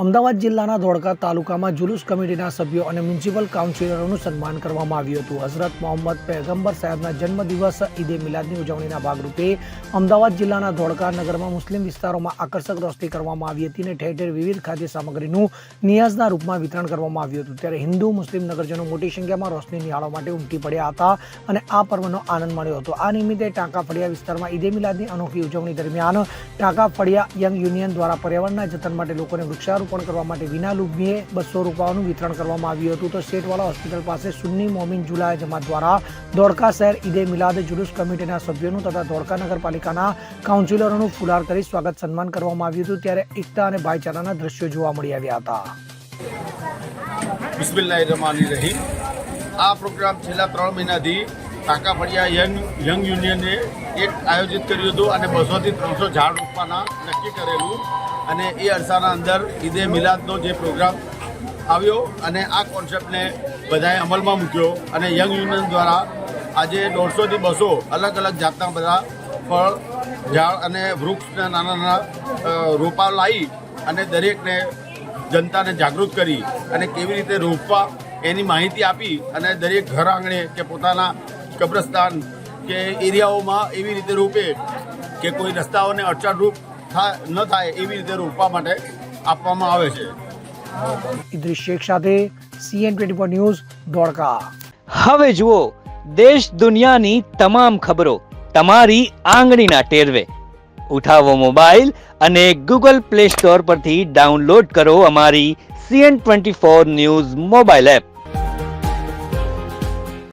અમદાવાદ જિલ્લાના ધોળકા તાલુકામાં જુલુસ કમિટીના સભ્યો અને મ્યુનિસિપલ કાઉન્સિલરોનું સન્માન કરવામાં આવ્યું હતું. હઝરત મોહમ્મદ પૈગંબર સાહેબના જન્મદિવસ, ઈદે મિલાદની ઉજવણીના ભાગરૂપે અમદાવાદ જિલ્લાના ધોળકા નગરમાં મુસ્લિમ વિસ્તારોમાં આકર્ષક રોશની કરવામાં આવી હતી અને ઠેર ઠેર વિવિધ ખાદ્ય સામગ્રીનું નિયાઝના રૂપમાં વિતરણ કરવામાં આવ્યું હતું. ત્યારે હિન્દુ, મુસ્લિમ નગરજનો મોટી સંખ્યામાં રોશની નિહાળવા માટે ઉમટી પડ્યા હતા અને આ પર્વનો આનંદ માણ્યો હતો. આ નિમિત્તે ટાંકા ફળિયા વિસ્તારમાં ઈદે મિલાદની અનોખી ઉજવણી દરમિયાન ટાંકા ફળિયા યંગ યુનિયન દ્વારા પર્યાવરણના જતન માટે લોકોને વૃક્ષારોપણ કરવા માટે વિના લુભીએ બસો રૂપિયાનું વિતરણ કરવામાં આવ્યું હતું. તો શેઠવાળા હોસ્પિટલ પાસે સુન્ની મોમિન જુલાય જમાત દ્વારા ધોળકા શહેર ઈદે મિલાદ જુલુસ કમિટીના સભ્યોનું તથા ધોળકા નગરપાલિકાના કાઉન્સિલરોનું ફુલાર કરી સ્વાગત સન્માન કરવામાં આવ્યું હતું. ત્યારે એકતા અને ભાઈચારાના દ્રશ્યો જોવા મળી આવ્યા હતા. આ પ્રોગ્રામ છેલ્લા ત્રણ મહિનાથી ટાંકા ફળિયા યંગ યંગ યુનિયને એક આયોજિત કર્યું હતું અને બસોથી ત્રણસો ઝાડ રોપવાના નક્કી કરેલું. અને એ અરસાના અંદર ઈદે મિલાદનો જે પ્રોગ્રામ આવ્યો અને આ કોન્સેપ્ટને બધાએ અમલમાં મૂક્યો અને યંગ યુનિયન દ્વારા આજે દોઢસોથી બસો અલગ અલગ જાતના બધા ફળ, ઝાડ અને વૃક્ષના નાના નાના રોપા લાવી અને દરેકને જનતાને જાગૃત કરી અને કેવી રીતે રોપવા એની માહિતી આપી અને દરેક ઘર આંગણે કે પોતાના કબ્રસ્તાન કે એરિયાઓમાં એવી રીતે રોપે કે કોઈ રસ્તાઓને અડચણરૂપ થાય ન થાય એવી રીતે રોપવા માટે આપવામાં આવે છે. ઇદ્રિસ શેખ સાથે CN twenty four news Dholka હવે જુઓ દેશ દુનિયાની તમામ ખબરો તમારી આંગળીના ટેરવે. ઉઠાવો મોબાઈલ અને ગૂગલ પ્લે સ્ટોર પરથી ડાઉનલોડ કરો અમારી CN twenty four news mobile app.